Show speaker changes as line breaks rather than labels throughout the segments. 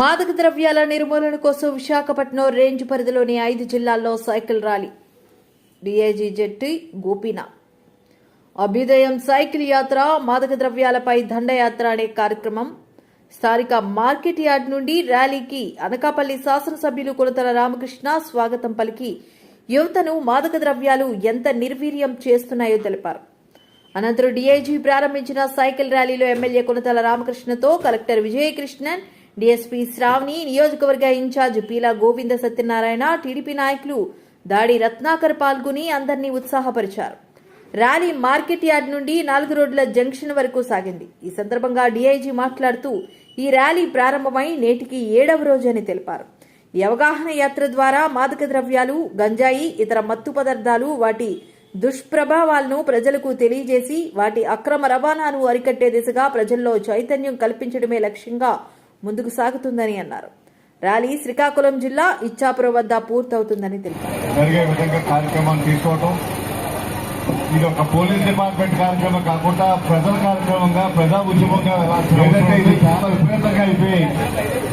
మాదక ద్రవ్యాల నిర్మూలన కోసం విశాఖపట్నం రేంజ్ పరిధిలోని ఐదు జిల్లాల్లో సైకిల్ ర్యాలీ. డిఐజీ జెట్టి గోపిన. అభ్యుదయం సైకిల్ యాత్ర మాదక ద్రవ్యాలపై దండయాత్ర అనే కార్యక్రమం. స్థానిక మార్కెట్ యార్డ్ నుండి ర్యాలీకి అనకాపల్లి శాసనసభ్యులు కొలతల రామకృష్ణ స్వాగతం పలికి యువతను మాదక ద్రవ్యాలు ఎంత నిర్వీర్యం చేస్తున్నాయో తెలిపారు. అనంతరం డిఐజీ ప్రారంభించిన సైకిల్ ర్యాలీలో ఎమ్మెల్యే కొనతల రామకృష్ణతో కలెక్టర్ విజయకృష్ణన్ డీఎస్పీ శ్రావణి నియోజకవర్గ ఇన్ఛార్జ్ పీలా గోవింద సత్యనారాయణ టీడీపీ నాయకులు దాడి రత్నాకర్ పాల్గొని అందరినీ ఉత్సాహపరిచారు. ర్యాలీ మార్కెట్ యార్డ్ నుండి నాలుగు రోడ్ల జంక్షన్ వరకు సాగింది. ఈ సందర్భంగా డీఐజీ మాట్లాడుతూ ఈ ర్యాలీ ప్రారంభమై నేటికి ఏడవ రోజు అని తెలిపారు. ఈ అవగాహన యాత్ర ద్వారా మాదక ద్రవ్యాలు గంజాయి ఇతర మత్తు పదార్థాలు వాటి దుష్ప్రభావాలను ప్రజలకు తెలియజేసి వాటి అక్రమ రవాణాను అరికట్టే దిశగా ప్రజల్లో చైతన్యం కల్పించడమే లక్ష్యంగా ముందుకు సాగుతుందని అన్నారు. ర్యాలీ శ్రీకాకుళం జిల్లా ఇచ్చాపురం వద్ద పూర్తవుతుందని తెలిపారు.
జరిగే విధంగా కార్యక్రమాలు తీసుకోవటం ఇది ఒక పోలీస్ డిపార్ట్మెంట్ కార్యక్రమం కాకుండా ప్రజల కార్యక్రమంగా ప్రజా ఉద్యమంగా వెళ్ళాల్సిన ఏదైతే ఇది చాలా విపరీతంగా అయిపోయి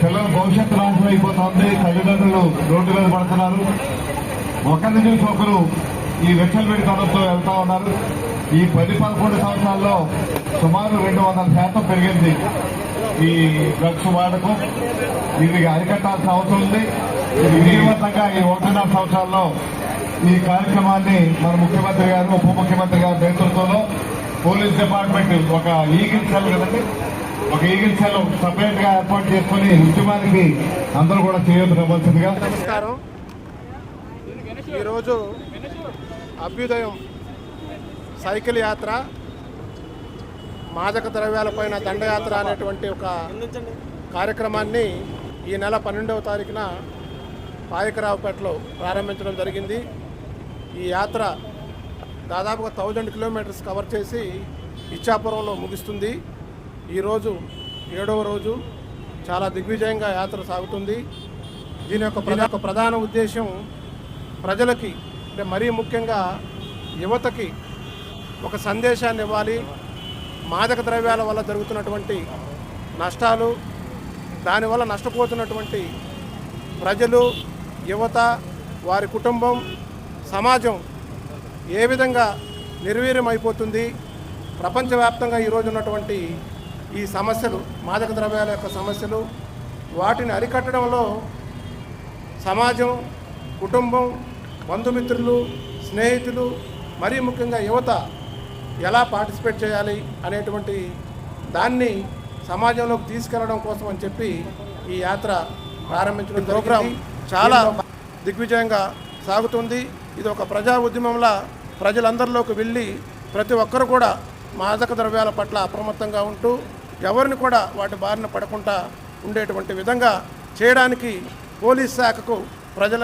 పిల్లల భవిష్యత్తు నాశనం అయిపోతుంది తల్లిదండ్రులు రోడ్డు మీద పడుతున్నారు. ఒకరి నుంచి ఒకరు ఈ విచ్చలవిడి తనంతో వెళ్తా ఉన్నారు. ఈ పది పదకొండు సంవత్సరాల్లో సుమారు రెండు వందల శాతం పెరిగింది. ఈ డ్రగ్స్ వాడకం ఇది అరికట్టాల్సిన అవసరం ఉంది. విజయవంతంగా ఈ ఒకటిన్నర సంవత్సరాల్లో ఈ కార్యక్రమాన్ని మన ముఖ్యమంత్రి గారు ఉప ముఖ్యమంత్రి గారి నేతృత్వంలో పోలీస్ డిపార్ట్మెంట్ ఒక ఈగిల్ సెల్ కదండి? ఒక ఈగిల్ సెల్ సపరేట్గా ఏర్పాటు చేసుకుని ఉద్యమానికి అందరూ కూడా చేయవలసిందిగా
నమస్కారం. ఈరోజు అభ్యుదయం సైకిల్ యాత్ర మాదక ద్రవ్యాలపైన దండయాత్ర అనేటువంటి ఒక కార్యక్రమాన్ని ఈ నెల పన్నెండవ తారీఖున పాయకరావుపేటలో ప్రారంభించడం జరిగింది. ఈ యాత్ర దాదాపుగా థౌజండ్ కిలోమీటర్స్ కవర్ చేసి ఇచ్చాపురంలో ముగుస్తుంది. ఈరోజు ఏడవ రోజు చాలా దిగ్విజయంగా యాత్ర సాగుతుంది. దీని యొక్క యొక్క ప్రధాన ఉద్దేశం ప్రజలకి అంటే మరీ ముఖ్యంగా యువతకి ఒక సందేశాన్ని ఇవ్వాలి. మాదక ద్రవ్యాల వల్ల జరుగుతున్నటువంటి నష్టాలు దానివల్ల నష్టపోతున్నటువంటి ప్రజలు యువత వారి కుటుంబం సమాజం ఏ విధంగా నిర్వీర్యం అయిపోతుంది ప్రపంచవ్యాప్తంగా ఈరోజు ఉన్నటువంటి ఈ సమస్యలు మాదక ద్రవ్యాల యొక్క సమస్యలు వాటిని అరికట్టడంలో సమాజం కుటుంబం బంధుమిత్రులు స్నేహితులు మరీ ముఖ్యంగా యువత ఎలా పార్టిసిపేట్ చేయాలి అనేటువంటి దాన్ని సమాజంలోకి తీసుకెళ్ళడం కోసం అని చెప్పి ఈ యాత్ర ప్రారంభించడం ప్రోగ్రాం చాలా దిగ్విజయంగా సాగుతుంది. ఇది ఒక ప్రజా ఉద్యమంలా ప్రజలందరిలోకి వెళ్ళి ప్రతి ఒక్కరు కూడా మాదక ద్రవ్యాల పట్ల అప్రమత్తంగా ఉంటూ ఎవరిని కూడా వాటి బారిన పడకుండా ఉండేటువంటి విధంగా చేయడానికి పోలీస్ శాఖకు ప్రజల